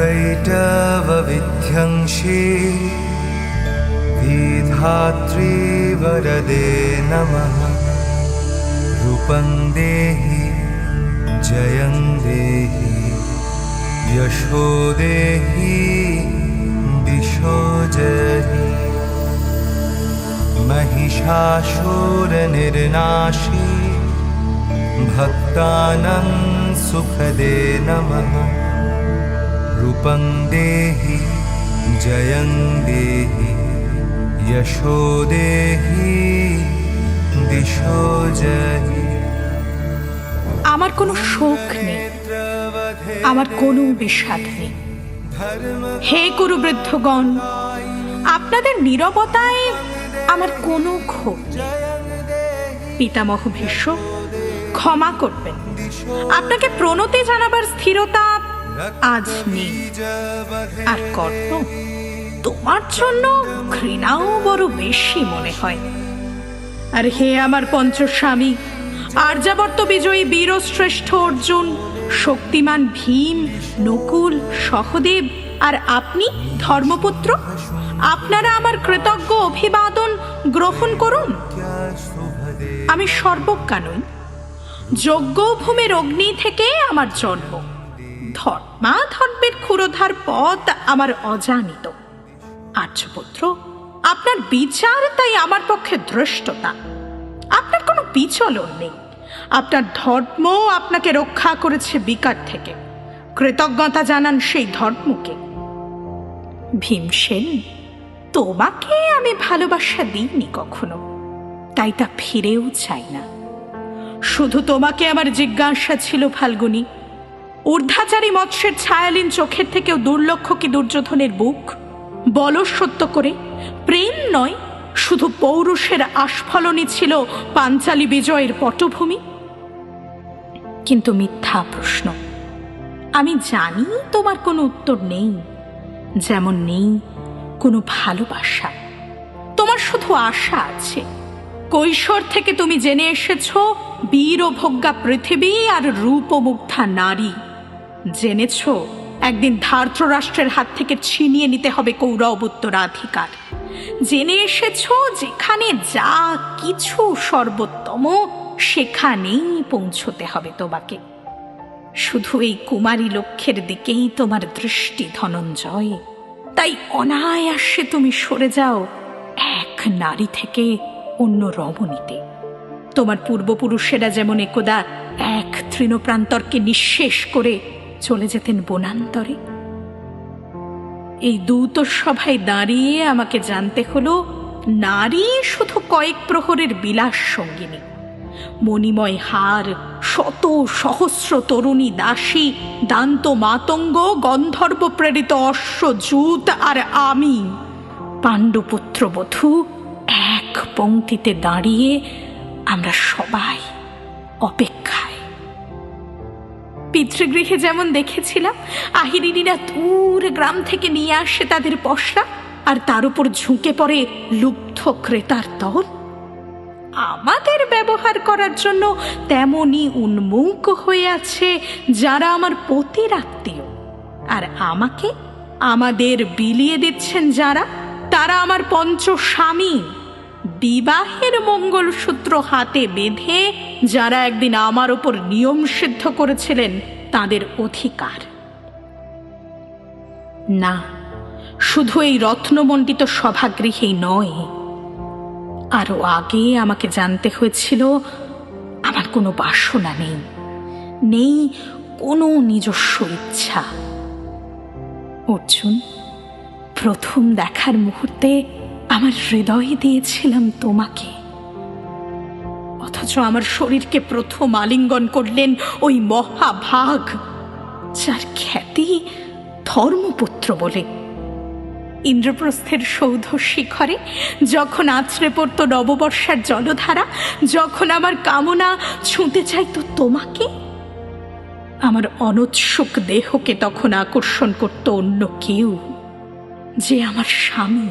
कैटवविध्यंशी विधात्री वरदे नमः रूपं देहि जयं देहि यशो देहि दिशो जहि महिषासुरनिर्नाशी भक्तानं सुखदे नमः रूपं देहि जयं देहि यशो देहि दिशो जहि আমার কোনো শোক নেই আমার কোনো বিষাদ নেই হে গুরু বৃদ্ধগণ আপনাদের নীরবতায় আমার কোনো ক্ষোভ নেই পিতামহ ভীষ্ম ক্ষমা করবেন আপনাকে প্রণতি জানাবার স্থিরতা আজ নেই। আর কর্ত তোমার জন্য ঘৃণাও বড় বেশি মনে হয়। আর হে আমার পঞ্চস্বামী আর্যাবর্ত বিজয়ী বীরশ্রেষ্ঠ অর্জুন, শক্তিমান ভীম, নকুল, সহদেব, আর আপনি ধর্মপুত্র? আপনারা আমার কৃতজ্ঞ অভিবাদন গ্রহণ করুন। আমি সর্বজ্ঞা নই যজ্ঞ ভূমির অগ্নি থেকে আমার জন্ম। ধর্মা ধর্মের ক্ষুরধার পথ আমার অজানিত। আর্যপুত্র, আপনার বিচার তাই আমার পক্ষে ধৃষ্টতা। আপনার কোনো বিচলন নেই। আপনার ধর্ম আপনাকে রক্ষা করেছে বিকার থেকে। কৃতজ্ঞতা জানান সেই ধর্মকে। ভীমসেন তোমাকে আমি ভালোবাসা দিইনি কখনো। তাই তা ফিরেও চাই না। শুধু তোমাকে আমার জিজ্ঞাসা ছিল ফাল্গুনী ঊর্ধ্বাচারী মৎস্যের ছায়ালীন চোখের থেকেও দুর্লক্ষ কি দুর্যোধনের বুক? বল সত্য করে, প্রেম নয়, শুধু পৌরুষের আস্ফলনই ছিল পাঞ্চালী বিজয়ের পটভূমি। কিন্তু মিথ্যা প্রশ্ন, আমি জানি তোমার কোনো উত্তর নেই, যেমন নেই কোনো ভালোবাসা। তোমার শুধু আশা আছে। কৈশোর থেকে তুমি জেনে এসেছ বীর ও ভোগ্যা পৃথিবী আর রূপমুগ্ধা নারী। জেনেছ? একদিন ধার্তরাষ্ট্রের হাত থেকে ছিনিয়ে নিতে হবে কৌরব উত্তরাধিকার। জেনে এসেছ যেখানে যা কিছু সর্বোত্তম, সেখানেই পৌঁছতে হবে তোমাকে। শুধু এই কুমারী লক্ষ্যের দিকেই তোমার দৃষ্টি ধনঞ্জয়। তাই অনায়াসে তুমি সরে যাও এক নারী থেকে অন্য রমণীতে। তোমার পূর্বপুরুষেরা যেমন একদা এক তৃণপ্রান্তরকে নিঃশেষ করে চলে যেতেন বনান্তরে। এই দূত সভায় দাঁড়িয়ে আমাকে জানতে হলো, নারী শুধু কয়েক প্রহরের বিলাস সঙ্গিনী। মণিময় হার, শত সহস্র তরুণী দাসী, দান্ত মাতঙ্গ, গন্ধর্ব প্রেরিত অশ্ব জুত আর আমি। পাণ্ডুপুত্র বধূ এক পংক্তিতে দাঁড়িয়ে আমরা সবাই অপেক্ষায়। পিতৃগৃহে যেমন দেখেছিলাম, আহিরিনীরা দূর গ্রাম থেকে নিয়ে আসে তাদের পশরা, আর তার উপর ঝুঁকে পড়ে লুব্ধ ক্রেতার দল। আমাদের ব্যবহার করার জন্য তেমনই উন্মুখ হয়ে আছে যারা আমার পতির আত্মীয়। আর আমাকে আমাদের বিলিয়ে দিচ্ছেন যারা, তারা আমার পঞ্চ স্বামী বিবাহের মঙ্গলসূত্র হাতে বেঁধে যারা একদিন আমার ওপর নিয়ম সিদ্ধ করেছিলেন, তাদের অধিকার। না, শুধু এই রত্নমণ্ডিত সভাগৃহেই নয়। আরও আগে আমাকে জানতে হয়েছিল, আমার কোনো বাসনা নেই। নেই কোনো নিজস্ব ইচ্ছা। অর্জুন, প্রথম দেখার মুহূর্তে আমার হৃদয়ে দিয়েছিলাম তোমাকে। অথচ আমার শরীরকে প্রথম আলিঙ্গন করলেন ওই মহাভাগ, যার খ্যাতি ধর্মপুত্র বলে। ইন্দ্রপ্রস্থের সৌধ শিখরে যখন আছড়ে পড়ত নববর্ষার জলধারা, যখন আমার কামনা ছুঁতে চাইতো তোমাকে, আমার অনৎসুক দেহকে তখন আকর্ষণ করত অন্য কেউ যে আমার স্বামী।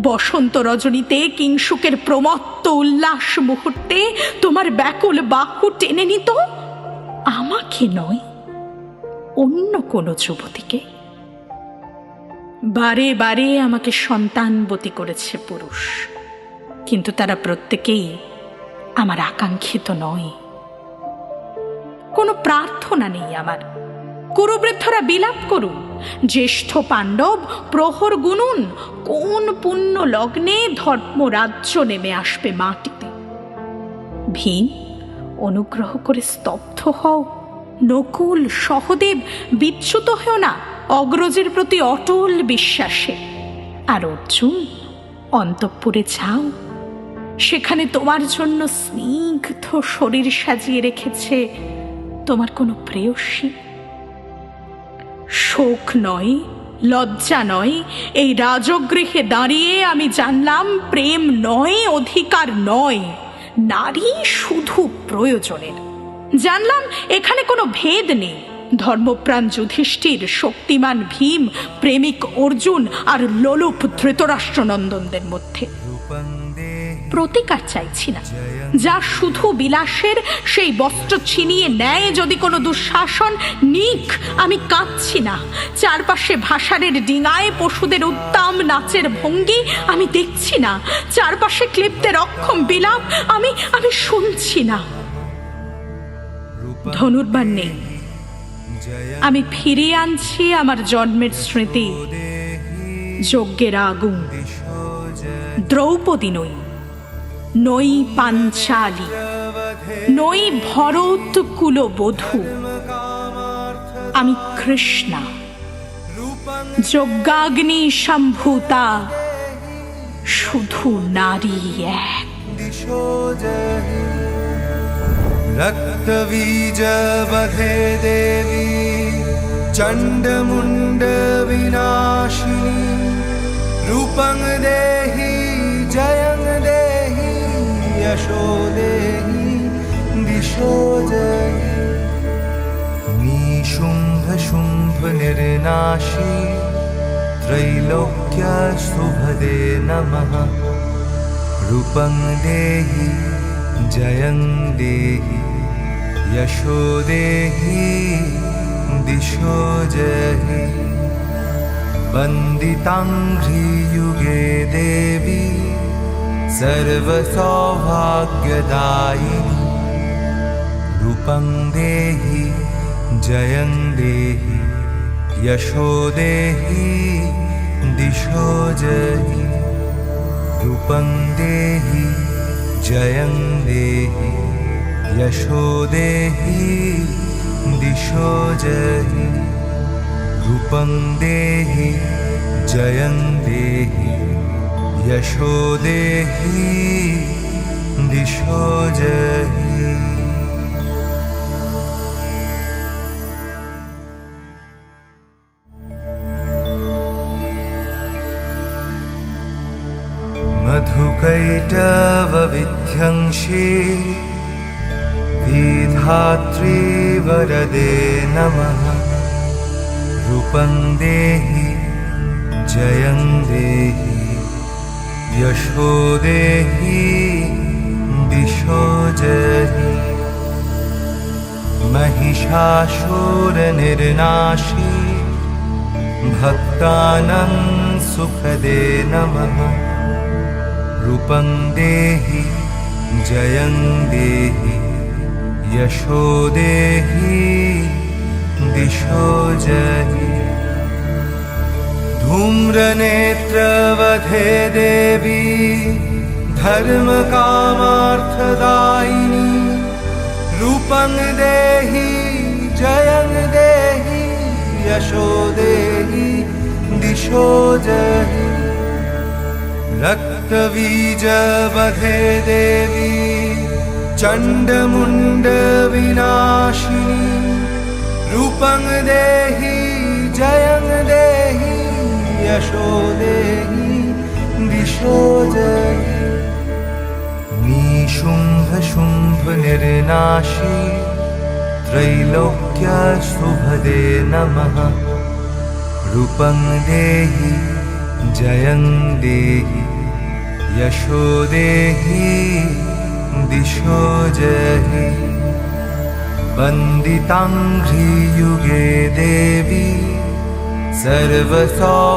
বসন্ত রজনীতে কিংসুকের প্রমত্ত উল্লাস মুহূর্তে তোমার ব্যাকুল বাহু টেনে নিত? আমাকে নয়, অন্য কোনো যুবতীকে। বারে বারে আমাকে সন্তানবতী করেছে পুরুষ, কিন্তু তারা প্রত্যেকেই আমার আকাঙ্ক্ষিত নয়। কোনো প্রার্থনা নেই আমার। কুরুবৃদ্ধরা বিলাপ করুন। জ্যেষ্ঠ পাণ্ডব প্রহর গুনুন, কোন পুণ্য লগ্নে ধর্মরাজ্য নেমে আসবে মাটিতে? ভীম, অনুগ্রহ করে স্তব্ধ হও। নকুল সহদেব, বিচ্যুত হও না, অগ্রজের প্রতি অটল বিশ্বাসে। আর অর্জুন, অন্তঃপুরে যাও। সেখানে তোমার জন্য স্নিগ্ধ শরীর সাজিয়ে রেখেছে তোমার কোনো প্রেয়সী। শোক নয়, লজ্জা নয়, এই রাজগৃহে দাঁড়িয়ে আমি জানলাম প্রেম নয়, অধিকার নয়, নারী শুধু প্রয়োজনের। জানলাম এখানে কোনো ভেদ নেই, ধর্মপ্রাণ যুধিষ্ঠির, শক্তিমান ভীম, প্রেমিক অর্জুন আর লোলুপ ধৃতরাষ্ট্রনন্দনদের মধ্যে। প্রতিকার চাইছি না। যা শুধু বিলাসের, সেই বস্ত্র ছিনিয়ে নেয় যদি কোনো দুঃশাসন। নিক, আমি কাঁদছি না। চারপাশে ভাষারের ডিঙায় পশুদের উত্তাম নাচের ভঙ্গি আমি দেখছি না। চারপাশে ক্লিপ্তের অক্ষম বিলাপ আমি আমি শুনছি না। ধনুর্বান নেই। আমি ফিরিয়ে আনছি আমার জন্মের স্মৃতি। যজ্ঞের আগুন। দ্রৌপদী নই। নই পাঞ্চালী वधे নই ভরত কুলবধূ कामार्थ আমি কৃষ্ণা रूपं যজ্ঞাগ্নি সম্ভূতা শুধু নারী এক दिशो जहि रक्तबीजवधे देवी चण्डमुण्डविनाशिनी रूपं देहि जयं देहि यशो देहि दिशो जहि निशुम्भशुम्भनिर्नाशी त्रैलोक्यशुभदे नमः रूपं देहि जयं देहि यशो देहि दिशो जहि वन्दिताङ्घ्रियुगे देवी सर्वसौभाग्यदायिनी। रूपं देहि जयं देहि यशो देहि दिशो जहि। रूपं देहि जयं देहि यशो देहि दिशो जहि। रूपं देहि जयं देहि यशो देहि दिशो जहि मधुकैटवविध्यंशी विधात्री वरदे नमः रूपं देहि जयं देहि यशो देहि दिशो जहि। महिषासुरनिर्नाशी भक्तानां सुखदे नमः। रूपं देहि जयं देहि। यशो देहि दिशो जहि धूम्रनेत्रवधे देवी धर्मकामार्थदायिनी रूपं देहि जयं देहि यशो देहि दिशो जहि। रक्तबीजवधे देवी चण्डमुण्डविनाशिनी रूपं देहि यशो देहि दिशो जहि निशुम्भशुम्भनिर्नाशी त्रैलोक्यशुभदे नमः रूपं देहि जयं देहि यशो देहि दिशो जहि वन्दिताङ्घ्रियुगे देवी सर्वसौभाग्यदायी